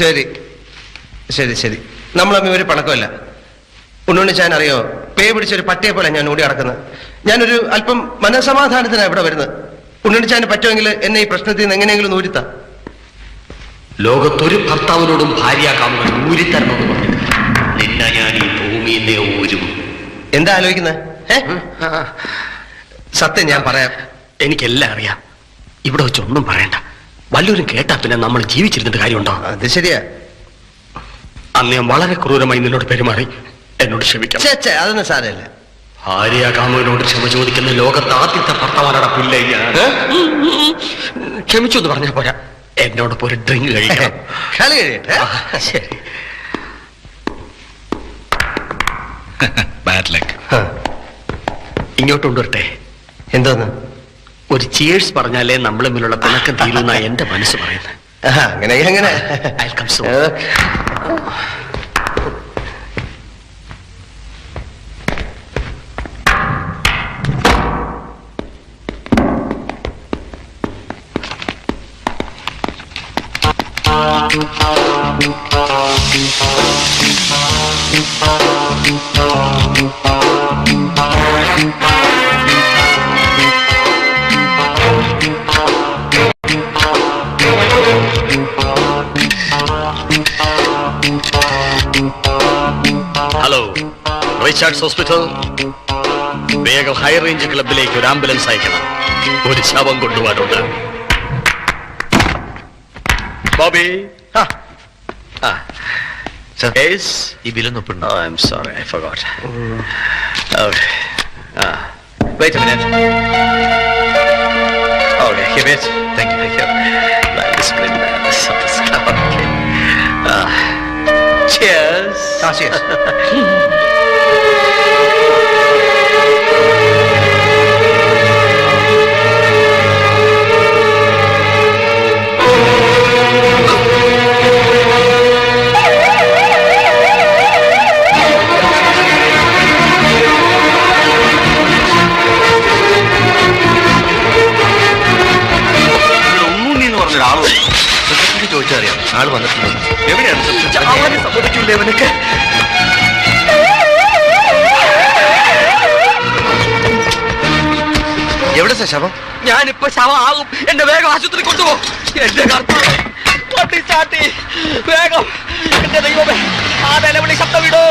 ശരി. ശരി ശരി. നമ്മൾ തമ്മിൽ ഒരു പണക്കമല്ല ഉണ്ണുണ്ണിച്ചാൻ അറിയോ? പേ പിടിച്ചൊരു പട്ടിയെ പോലെ ഞാൻ ഓടി നടക്കുന്നത്. ഞാനൊരു അല്പം മനസമാധാനത്തിനാണ് ഇവിടെ വരുന്നത്. ഉണ്ണുണ്ണിച്ചാൻ പറ്റുമെങ്കിൽ എന്നെ ഈ പ്രശ്നത്തിൽ നിന്ന് എങ്ങനെയെങ്കിലും നൂരിത്താം ലോകത്തൊരു ഭർത്താവിനോടും ഭാര്യാകാമുകൾ നൂരിത്തരണമെന്ന് പറഞ്ഞു നിന്നെ ഞാൻ ഈ ഊരും. എന്താ ആലോചിക്കുന്നത് സത്യം ഞാൻ പറയാം. എനിക്കെല്ലാം അറിയാം. ഇവിടെ വെച്ച് ഒന്നും പറയണ്ട. വല്ലവരും കേട്ടാ പിന്നെ നമ്മൾ ജീവിച്ചിരുന്നിട്ട് കാര്യമുണ്ടോ? അത് ശരിയാ. അന്ന് ഞാൻ വളരെ ക്രൂരമായി നിന്നോട് പെരുമാറി. എന്നോട് ക്ഷമിക്കാം ചേ ചേ അതൊന്നും സാരമില്ല. ഭാര്യാകാമുവിനോട് ക്ഷമ ചോദിക്കുന്ന ലോകത്ത് ആദ്യത്തെ ഭർത്താവാനട പിള്ളേ ഞാൻ. ക്ഷമിച്ചു എന്ന് പറഞ്ഞാ പോരാ. എന്നോടൊപ്പം ഒരു ഡ്രിങ്ക് കഴിക്കണം. കളി കഴിയട്ടെ. ബാഡ് ലക്ക് ഇങ്ങോട്ട് കൊണ്ടുവരട്ടെ. എന്തോന്ന്? ഒരു ചേഴ്സ് പറഞ്ഞാലേ നമ്മൾ തമ്മിലുള്ള പിണക്കം തീരുന്ന എന്റെ മനസ്സ് പറയുന്നത്. അങ്ങനെ അങ്ങനെ. I'll come റിച്ചാർഡ്സ് ഹോസ്പിറ്റൽ വേഗം ഹൈ റേഞ്ച് ക്ലബിലേക്ക് ഒരു ആംബുലൻസ് അയക്കണം ഒരു ശവം കൊണ്ടുപോകാനുണ്ട് ബോബി ആ? ഈ ബില്ലൊന്ന് ഒപ്പിടണം Oh, I'm sorry, I forgot. Okay. Ah. Wait a minute. Okay, here it. Thank you Here. Like this, bring that. This up 钱大谢。ചോദിച്ചറിയാം ആൾ വന്നിട്ടുണ്ട്. എവിടെയാണ് സമ്മതിക്കില്ലേ അവനൊക്കെ? എവിടെ സാർ ശവം? ഞാനിപ്പോ ശവമാകും എന്റെ വേഗം ആശുപത്രി കൊണ്ടുപോ. എന്റെ കർത്താവ് വണ്ടി ചാട്ടി. വേഗം. എന്റെ ദൈവമേ ആ നിലവിളി ശബ്ദം വിടോ.